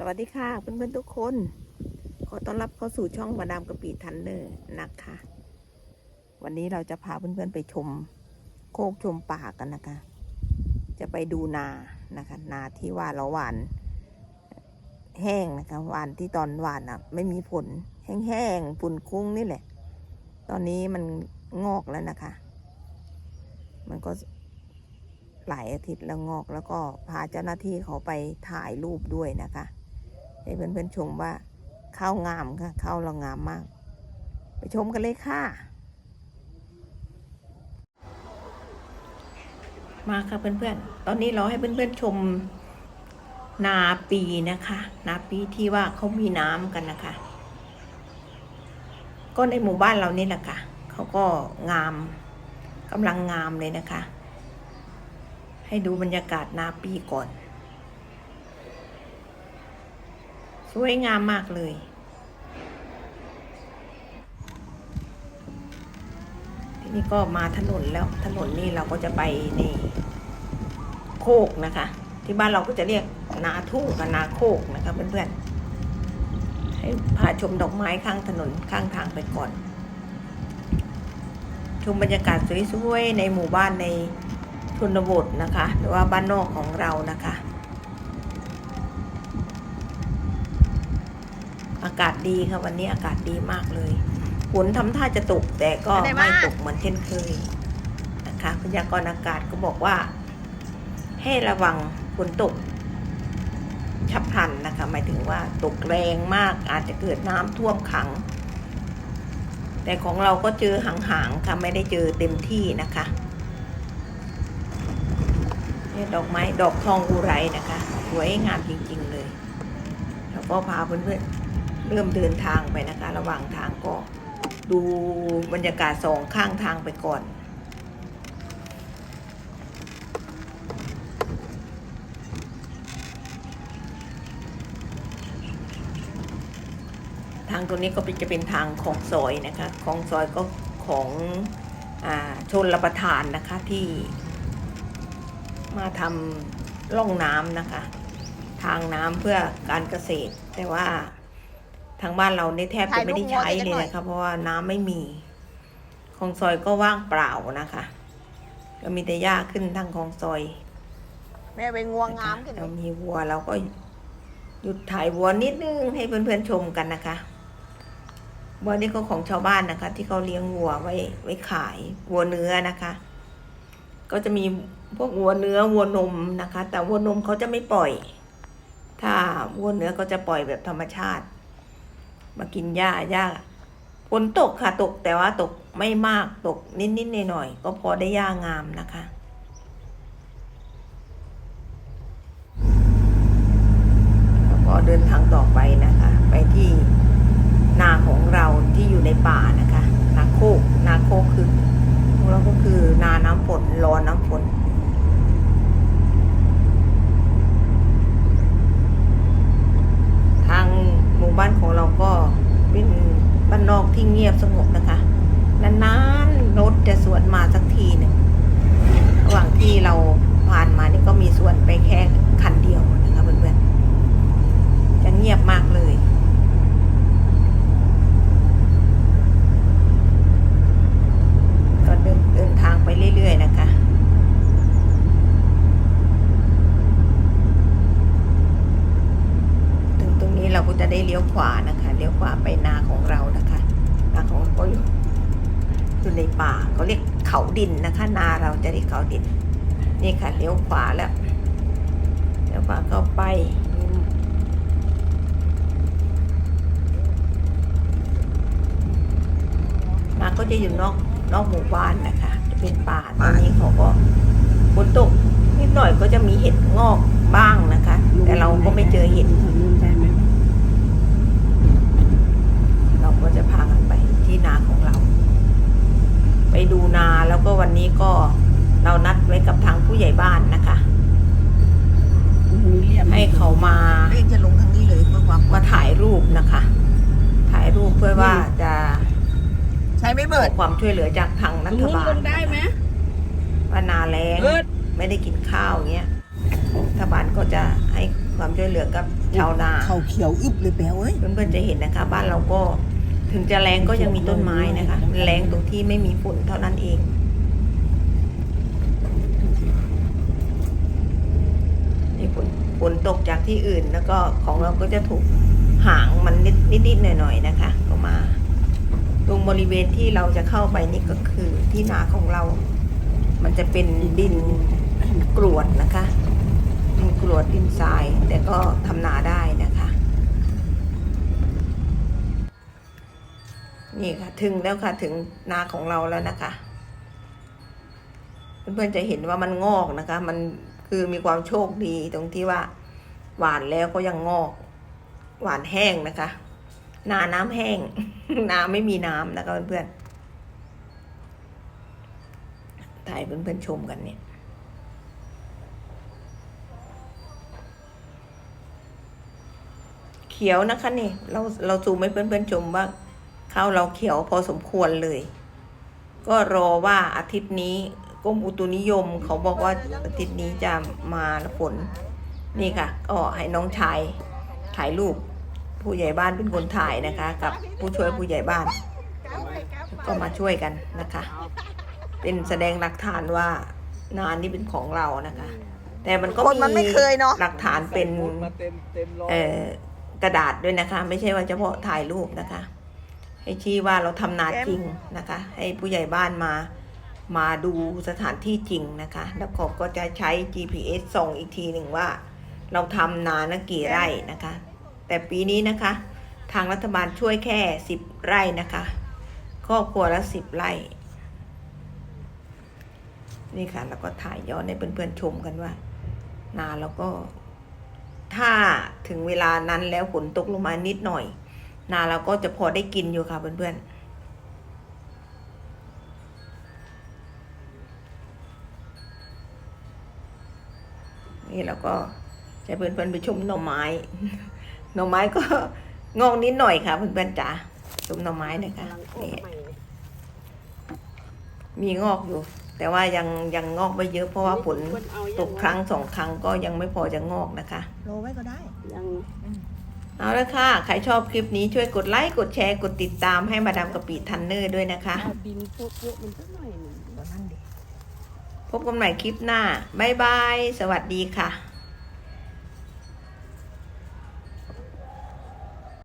สวัสดีค่ะเพื่อนๆทุกคน ขอต้อนรับเข้าสู่ช่องมาดามกะปิทันเนอร์นะคะ วันนี้เราจะพาเพื่อนๆไปชมโคกชมป่ากันนะคะ จะไปดูนานะคะ นาที่ว่าเราหวาน แห้งนะคะหวานที่ตอนหวานอะ ไม่มีผลแห้งๆฝุ่นคุ้งนี่แหละ ตอนนี้มันงอกแล้วนะคะ มันก็หลายอาทิตย์แล้วงอกแล้วก็พาเจ้าหน้าที่เขาไปถ่ายรูปด้วยนะคะ ให้เพื่อนๆชมว่าข้าวงามค่ะข้าวเรางามมาก ไปชมกันเลยค่ะ มาค่ะเพื่อนๆ ตอนนี้เราให้เพื่อนๆชมนาปีนะคะ นาปีที่ว่าเขามีน้ำกันนะคะ ก็ในหมู่บ้านเรานี่แหละค่ะเขาก็งามกำลังงามเลยนะคะ ให้ดูบรรยากาศนาปีก่อน สวยงามมากเลย ทีนี้ก็มาถนนแล้วถนนนี่เราก็จะไปในโคกนะคะ ที่บ้านเราก็จะเรียกนาทุ่งกับนาโคกนะคะเพื่อนๆ ให้พาชมดอกไม้ข้างถนนข้างทางไปก่อน ชมบรรยากาศสวยๆในหมู่บ้านในชนบทนะคะ หรือว่าบ้านนอกของเรานะคะ อากาศดีค่ะวันนี้อากาศดีมากเลยฝนทำท่าจะตกแต่ก็ไปไหนมาไม่ตกเหมือนเช่นเคยนะคะพยากรณ์อากาศก็บอกว่า ให้ระวังฝนตกฉับพลันนะคะ หมายถึงว่าตกแรงมากอาจจะเกิดน้ำท่วมขัง แต่ของเราก็เจอห่างๆค่ะไม่ได้เจอเต็มที่นะคะนี่ดอกไม้ดอกทองอุไรนะคะ สวยงามจริงๆเลย แล้วก็พาเพื่อนๆ เริ่มเดินทางไปนะคะ ระหว่างทางก็ดูบรรยากาศสองข้างทางไปก่อนทางตรงนี้ก็จะเป็นทางของซอยนะคะ ของซอยก็ของอชนรับประทานนะคะที่ มาทำร่องน้ำนะคะ ทางน้ำเพื่อการเกษตร แต่ว่า ทางบ้านเราเนี่ยแทบจะไม่ได้ใช้เลยนะคะเพราะว่าน้ำไม่มีของซอยก็ว่างเปล่านะคะ ก็มีแต่หญ้าขึ้นทางของซอย แม่เป็นงวงงามกันเรามีวัวเราก็หยุดถ่ายวัวนิดนึงให้เพื่อนๆชมกันนะคะวัวนี่ก็ของชาวบ้านนะคะ ที่เขาเลี้ยงวัวไว้ไว้ขายวัวเนื้อนะคะ ก็จะมีพวกวัวเนื้อวัวนมนะคะ แต่วัวนมเขาจะไม่ปล่อย ถ้าวัวเนื้อก็จะปล่อยแบบธรรมชาติ มากินหญ้าหญ้าฝนตกค่ะตกแต่ว่าตกไม่มากตกนิดๆหน่อยๆก็พอได้หญ้างามนะคะแล้วก็เดินทางต่อไปนะคะ ไปที่นาของเราที่อยู่ในป่านะคะ นาโคกนาโคกคือเราก็คือนาน้ำฝนรอน้ำฝน ทางหมู่บ้านของเราก็เป็น บ้านนอกที่เงียบสงบนะคะ นานๆรถจะสวนมาสักทีหนึ่งระหว่างที่เราผ่านมานี่ก็มีสวนไปแค่คันเดียวนะคะเพื่อนๆจะเงียบมากเลย ก็เดินเดินทางไปเรื่อยๆนะคะ ถึงตรงนี้เราก็จะได้เลี้ยวขวานะคะ เลี้ยวขวาไปนาของเรานะคะ นาของเราก็อยู่อยู่ ในป่าเขาเรียกเขาดินนะคะ นาเราจะเรียกเขาดิน นี่ค่ะเลี้ยวขวาแล้วเลี้ยวขวาเข้าไปนาก็จะอยู่นอกนอกหมู่บ้านนะคะ จะเป็นป่าตอนนี้เขาก็ฝนตกนิดหน่อยก็จะมีเห็ดงอกบ้างนะคะ แต่เราก็ไม่เจอเห็ดเราก็จะพากันไปที่นาของเราไป ดูนา แล้วก็วันนี้ก็เรานัดไว้กับทางผู้ใหญ่บ้านนะคะ ให้เขามาเรียกจะลงทางนี้เลยเพื่อความมาถ่ายรูปนะคะ ถ่ายรูปเพื่อว่าจะใช้ไม่ขเบิอดความช่วยเหลือจากทางรัฐบาลลงได้ไหมว่านาแรงเบิดไม่ได้กินข้าวเงี้ยรัฐบาลก็จะให้ความช่วยเหลือกับชาวนาเขาเขียวอึบเลยแป๋วเอ้ยเพื่อนๆจะเห็นนะคะ บ้านเราก็ ถึงจะแรงก็ยังมีต้นไม้นะคะ แรงตรงที่ไม่มีฝนเท่านั้นเองนี่ฝนฝนตกจากที่อื่นแล้วก็ของเราก็จะถูกหางมันนิดนิดๆหน่อยๆนะคะ ก็มา ตรงบริเวณที่เราจะเข้าไปนี่ก็คือที่นาของเรา มันจะเป็นดินกรวดนะคะดินกรวดดินทราย แต่ก็ทำนาได้นะ นี่ค่ะ ถึงแล้วค่ะถึงนาของเราแล้วนะคะ เพื่อนๆจะเห็นว่ามันงอกนะคะ มันคือมีความโชคดีตรงที่ว่า หวานแล้วก็ยังงอก หวานแห้งนะคะ นาน้ำแห้งนาไม่มีน้ำนะคะเพื่อนๆถ่ายเพื่อนๆชมกันเนี่ยเขียวนะคะนี่เราเราซูมให้เพื่อนๆชมว่า ข้าวเราเขียวพอสมควรเลย ก็รอว่าอาทิตย์นี้กรมอุตุนิยมเขาบอกว่าอาทิตย์นี้จะมาฝน นี่ค่ะ ก็ให้น้องชายถ่ายรูปผู้ใหญ่บ้านเป็นคนถ่ายนะคะ กับผู้ช่วยผู้ใหญ่บ้าน ก็มาช่วยกันนะคะ เป็นแสดงหลักฐานว่านานนี้เป็นของเรานะคะ แต่มันก็คนมันไม่เคยเนาะหลักฐานเป็นมาเต็มเต็มร้อยเอ่อกระดาษด้วยนะคะ ไม่ใช่ว่าเฉพาะถ่ายรูปนะคะ ให้ชี้ว่าเราทำนาจริงนะคะ ให้ผู้ใหญ่บ้านมามาดูสถานที่จริงนะคะ แล้วก็ก็จะใช้ GPS ส่องอีกทีหนึ่งว่า เราทำนานะกี่ไร่นะคะ แต่ปีนี้นะคะ ทางรัฐบาลช่วยแค่สิบไร่นะคะครอบครัวละสิบไร่ นี่ค่ะแล้วก็ถ่ายย้อนให้เพื่อนๆชมกันว่า นาแล้วก็ ถ้าถึงเวลานั้นแล้วฝนตกลงมานิดหน่อย นาเราก็จะพอได้กินอยู่ค่ะเพื่อนๆนี่เราก็จะเพื่อนๆไปชมหน่อไม้ หน่อไม้ก็งอกนิดหน่อยค่ะเพื่อนๆจ๋าชมหน่อไม้หนะคะนี่มีงอกอยู่ แต่ว่ายังยังงอกไม่เยอะเพราะว่าฝนตกครั้งสองครั้งก็ยังไม่พอจะงอกนะคะ โรไว้ก็ได้ยัง เอาละค่ะ ใครชอบคลิปนี้ช่วยกดไลค์ กดแชร์ กดติดตามให้มาดามกะปิทันเนอร์ด้วยนะคะเอาดินพวกพวกมันสักหน่อยหนึ่งตอนนั้นดิ พบกันใหม่คลิปหน้า บ๊ายบาย สวัสดีค่ะ